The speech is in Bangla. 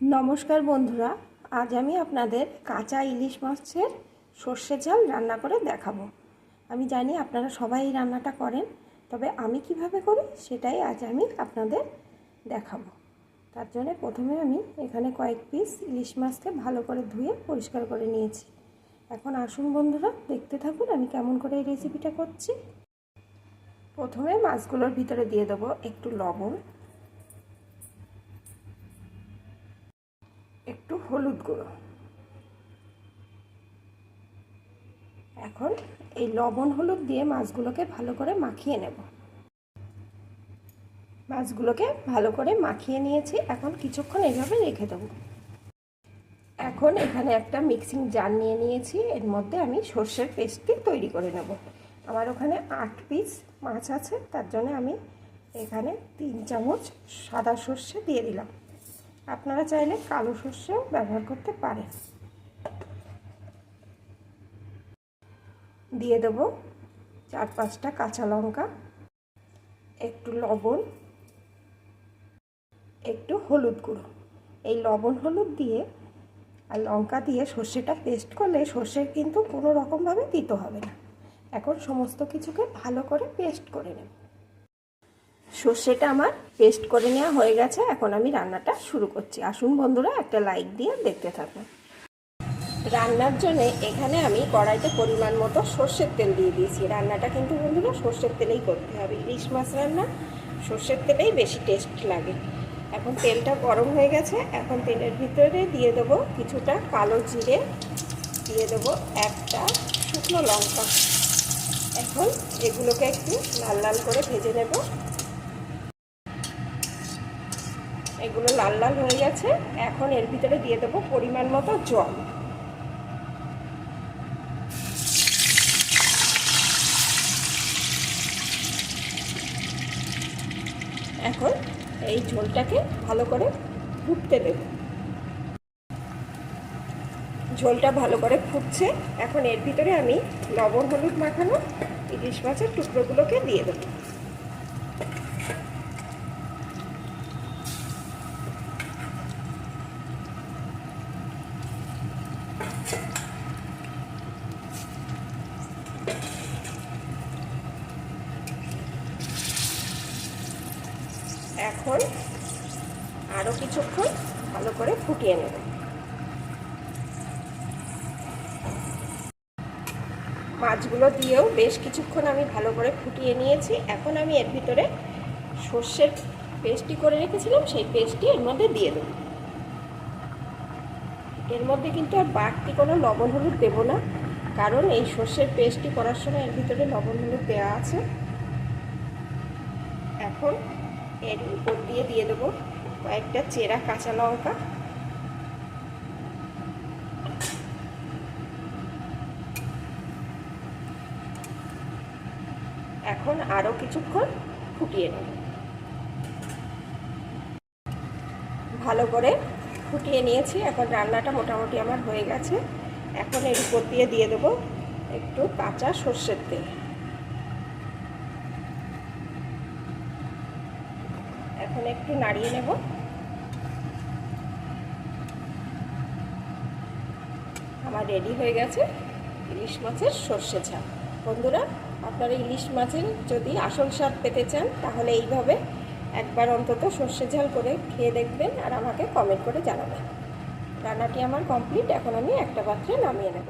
নমস্কার বন্ধুরা, আজ আমি আপনাদের কাঁচা ইলিশ মাছের সর্ষে ঝাল রান্না করে দেখাবো। আমি জানি আপনারা সবাই রান্নাটা করেন, তবে আমি কীভাবে করি সেটাই আজ আমি আপনাদের দেখাবো। তার জন্য প্রথমে আমি এখানে কয়েক পিস ইলিশ মাছকে ভালো করে ধুয়ে পরিষ্কার করে নিয়েছি। এখন আসুন বন্ধুরা, দেখতে থাকুন আমি কেমন করে এই রেসিপিটা করছি। প্রথমে মাছগুলোর ভিতরে দিয়ে দেবো একটু লবণ একটু হলুদ গুঁড়ো। এখন এই লবণ হলুদ দিয়ে মাছগুলোকে ভালো করে মাখিয়ে নেব। মাছগুলোকে ভালো করে মাখিয়ে নিয়েছি, এখন কিছুক্ষণ এইভাবে রেখে দেবো। এখন এখানে একটা মিক্সিং জার নিয়ে নিয়েছি, এর মধ্যে আমি সর্ষের পেস্টটি তৈরি করে নেব। আমার ওখানে আট পিস মাছ আছে, তার জন্য আমি এখানে তিন চামচ সাদা সর্ষে দিয়ে দিলাম। আপনারা চাইলে কালো সর্ষেও ব্যবহার করতে পারেন। দিয়ে দেব চার পাঁচটা কাঁচা লঙ্কা, একটু লবণ, একটু হলুদ গুঁড়ো। এই লবণ হলুদ দিয়ে আর লঙ্কা দিয়ে সর্ষেটা পেস্ট করলে সর্ষের কিন্তু কোনো রকমভাবে দিতে হবে না। এখন সমস্ত কিছুকে ভালো করে পেস্ট করে নেব। সর্ষেটা আমার পেস্ট করে নেওয়া হয়ে গেছে। এখন আমি রান্নাটা শুরু করছি। আসুন বন্ধুরা, একটা লাইক দিয়ে দেখতে থাকুন। রান্নার জন্য এখানে আমি কড়াইতে পরিমাণ মতো সর্ষের তেল দিয়ে দিয়েছি। রান্নাটা কিন্তু বন্ধুরা সর্ষের তেলেই করতে হবে। ইলিশ মাছ রান্না সর্ষের তেলেই বেশি টেস্ট লাগে। এখন তেলটা গরম হয়ে গেছে। এখন তেলের ভিতরে দিয়ে দেবো কিছুটা কালো জিরে। দিয়ে দেবো একটা শুকনো লঙ্কা। এখন এগুলোকে একটু লাল লাল করে ভেজে নেব। এগুলো লাল লাল হয়ে গেছে। এখন এর ভিতরে দিয়ে দেবো পরিমাণ মতো জল। এখন এই ঝোলটাকে ভালো করে ফুটতে দেব। ঝোলটা ভালো করে ফুটছে। এখন এর ভিতরে আমি লবণ, হলুদ মাখানো ইলিশ মাছের টুকরোগুলোকে দিয়ে দেবো। এখন আরও কিছুক্ষণ ভালো করে ফুটিয়ে নেব। মাছগুলো দিয়েও বেশ কিছুক্ষণ আমি ভালো করে ফুটিয়ে নিয়েছি। এখন আমি এর ভিতরে সর্ষের পেস্টটি করে রেখেছিলাম, সেই পেস্টটি এর মধ্যে দিয়ে দেব। এর মধ্যে কিন্তু আর বাড়তি কোনো লবণ হলুদ দেবো না। কারণ এই সর্ষের পেস্টটি করার সময় এর ভিতরে লবণ দেওয়া আছে। এখন এর উপর দিয়ে দিয়ে দেবো কয়েকটা চেরা কাঁচা লঙ্কা। এখন আরও কিছুক্ষণ ফুটিয়ে নেব। ভালো করে ফুটিয়ে নিয়েছি। এখন রান্নাটা মোটামুটি আমার হয়ে গেছে। এখন এর উপর দিয়ে দিয়ে দেবো একটু কাঁচা সর্ষের তেল। এখন একটু নাড়িয়ে নেব। আমার রেডি হয়ে গেছে ইলিশ মাছের সর্ষে ঝাল। বন্ধুরা, আপনারা ইলিশ মাছের যদি আসল স্বাদ পেতে চান, তাহলে এইভাবে একবার অন্তত সর্ষে ঝাল করে খেয়ে দেখবেন আর আমাকে কমেন্ট করে জানাবেন। রান্নাটি আমার কমপ্লিট এখন আমি একটা পাত্রে নামিয়ে নেব।